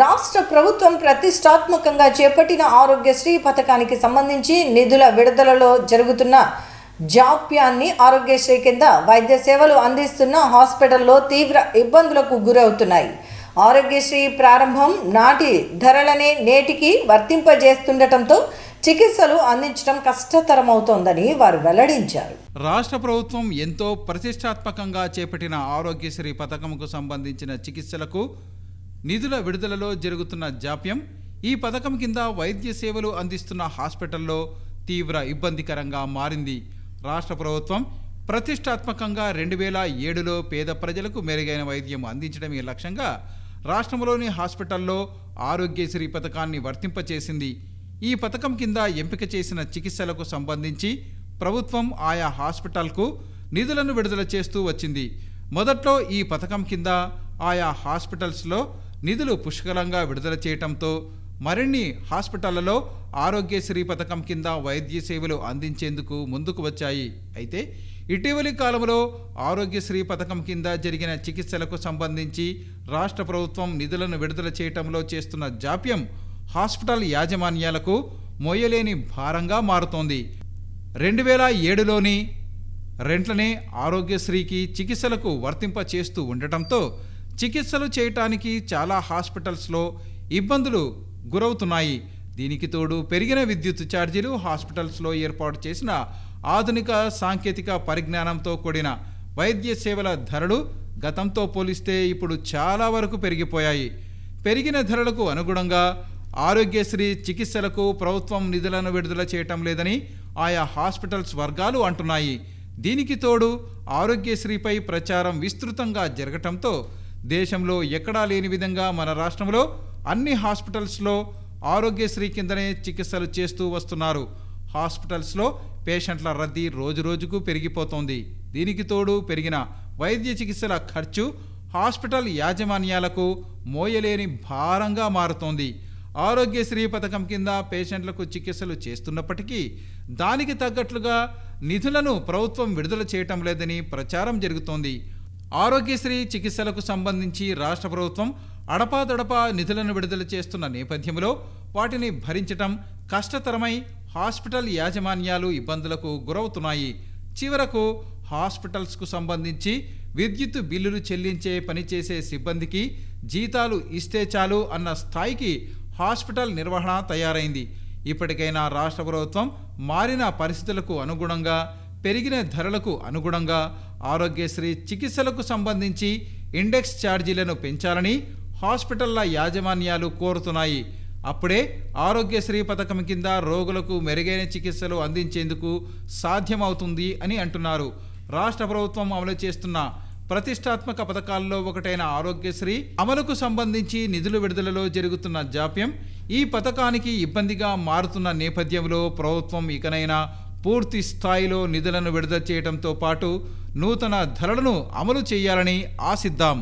రాష్ట్ర ప్రభుత్వం ప్రతిష్టాత్మకంగా చేపట్టిన ఆరోగ్యశ్రీ పథకానికి సంబంధించి నిధుల విడుదలలో జరుగుతున్న జాప్యాన్ని ఆరోగ్యశ్రీ కింద వైద్య సేవలు అందిస్తున్న హాస్పిటల్లో తీవ్ర ఇబ్బందులకు గురవుతున్నాయి. ఆరోగ్యశ్రీ ప్రారంభం నాటి ధరలనే నేటికి వర్తింపజేస్తుండటంతో చికిత్సలు అందించడం కష్టతరమవుతోందని వారు వెల్లడించారు. రాష్ట్ర ప్రభుత్వం ఎంతో ప్రతిష్టాత్మకంగా చేపట్టిన ఆరోగ్యశ్రీ పథకంకు సంబంధించిన చికిత్సలకు నిధుల విడుదలలో జరుగుతున్న జాప్యం ఈ పథకం కింద వైద్య సేవలు అందిస్తున్న హాస్పిటల్లో తీవ్ర ఇబ్బందికరంగా మారింది. రాష్ట్ర ప్రభుత్వం ప్రతిష్టాత్మకంగా రెండు వేల ఏడులో పేద ప్రజలకు మెరుగైన వైద్యం అందించడమే లక్ష్యంగా రాష్ట్రంలోని హాస్పిటల్లో ఆరోగ్యశ్రీ పథకాన్ని వర్తింపచేసింది. ఈ పథకం కింద ఎంపిక చేసిన చికిత్సలకు సంబంధించి ప్రభుత్వం ఆయా హాస్పిటల్కు నిధులను విడుదల చేస్తూ వచ్చింది. మొదట్లో ఈ పథకం కింద ఆయా హాస్పిటల్స్లో నిధులు పుష్కలంగా విడుదల చేయటంతో మరిన్ని హాస్పిటళ్ళలో ఆరోగ్యశ్రీ పథకం కింద వైద్య సేవలు అందించేందుకు ముందుకు వచ్చాయి. అయితే ఇటీవలి కాలంలో ఆరోగ్యశ్రీ పథకం కింద జరిగిన చికిత్సలకు సంబంధించి రాష్ట్ర ప్రభుత్వం నిధులను విడుదల చేయటంలో చేస్తున్న జాప్యం హాస్పిటల్ యాజమాన్యాలకు మోయలేని భారంగా మారుతోంది. రెండు వేల ఏడులోని రెంట్లనే ఆరోగ్యశ్రీకి చికిత్సలకు వర్తింప చేస్తూ ఉండటంతో చికిత్సలు చేయటానికి చాలా హాస్పిటల్స్లో ఇబ్బందులు గురవుతున్నాయి. దీనికి తోడు పెరిగిన విద్యుత్ ఛార్జీలు హాస్పిటల్స్లో ఏర్పాటు చేసిన ఆధునిక సాంకేతిక పరిజ్ఞానంతో కూడిన వైద్య సేవల ధరలు గతంతో పోలిస్తే ఇప్పుడు చాలా వరకు పెరిగిపోయాయి. పెరిగిన ధరలకు అనుగుణంగా ఆరోగ్యశ్రీ చికిత్సలకు ప్రభుత్వం నిధులను విడుదల చేయటం లేదని ఆయా హాస్పిటల్స్ వర్గాలు అంటున్నాయి. దీనికి తోడు ఆరోగ్యశ్రీపై ప్రచారం విస్తృతంగా జరగటంతో దేశంలో ఎక్కడా లేని విధంగా మన రాష్ట్రంలో అన్ని హాస్పిటల్స్లో ఆరోగ్యశ్రీ కిందనే చికిత్సలు చేస్తూ వస్తున్నారు. హాస్పిటల్స్లో పేషెంట్ల రద్దీ రోజురోజుకు పెరిగిపోతోంది. దీనికి తోడు పెరిగిన వైద్య చికిత్సల ఖర్చు హాస్పిటల్ యాజమాన్యాలకు మోయలేని భారంగా మారుతోంది. ఆరోగ్యశ్రీ పథకం కింద పేషెంట్లకు చికిత్సలు చేస్తున్నప్పటికీ దానికి తగ్గట్లుగా నిధులను ప్రభుత్వం విడుదల చేయటం లేదని ప్రచారం జరుగుతోంది. ఆరోగ్యశ్రీ చికిత్సలకు సంబంధించి రాష్ట్ర ప్రభుత్వం అడపాదడపా నిధులను విడుదల చేస్తున్న నేపథ్యంలో వాటిని భరించటం కష్టతరమై హాస్పిటల్ యాజమాన్యాలు ఇబ్బందులకు గురవుతున్నాయి. చివరకు హాస్పిటల్స్కు సంబంధించి విద్యుత్ బిల్లులు చెల్లించే పనిచేసే సిబ్బందికి జీతాలు ఇస్తే చాలు అన్న స్థాయికి హాస్పిటల్ నిర్వహణ తయారైంది. ఇప్పటికైనా రాష్ట్ర ప్రభుత్వం మారిన పరిస్థితులకు అనుగుణంగా పెరిగిన ధరలకు అనుగుణంగా ఆరోగ్యశ్రీ చికిత్సలకు సంబంధించి ఇండెక్స్ ఛార్జీలను పెంచాలని హాస్పిటళ్ళ యాజమాన్యాలు కోరుతున్నాయి. అప్పుడే ఆరోగ్యశ్రీ పథకం కింద రోగులకు మెరుగైన చికిత్సలు అందించేందుకు సాధ్యమవుతుంది అని అంటున్నారు. రాష్ట్ర ప్రభుత్వం అమలు చేస్తున్న ప్రతిష్టాత్మక పథకాల్లో ఒకటైన ఆరోగ్యశ్రీ అమలుకు సంబంధించి నిధులు విడుదలలో జరుగుతున్న జాప్యం ఈ పథకానికి ఇబ్బందిగా మారుతున్న నేపథ్యంలో ప్రభుత్వం ఇకనైనా పూర్తి స్థాయిలో నిధులను విడుదల చేయడంతో పాటు నూతన ధరలను అమలు చేయాలని ఆశిద్దాం.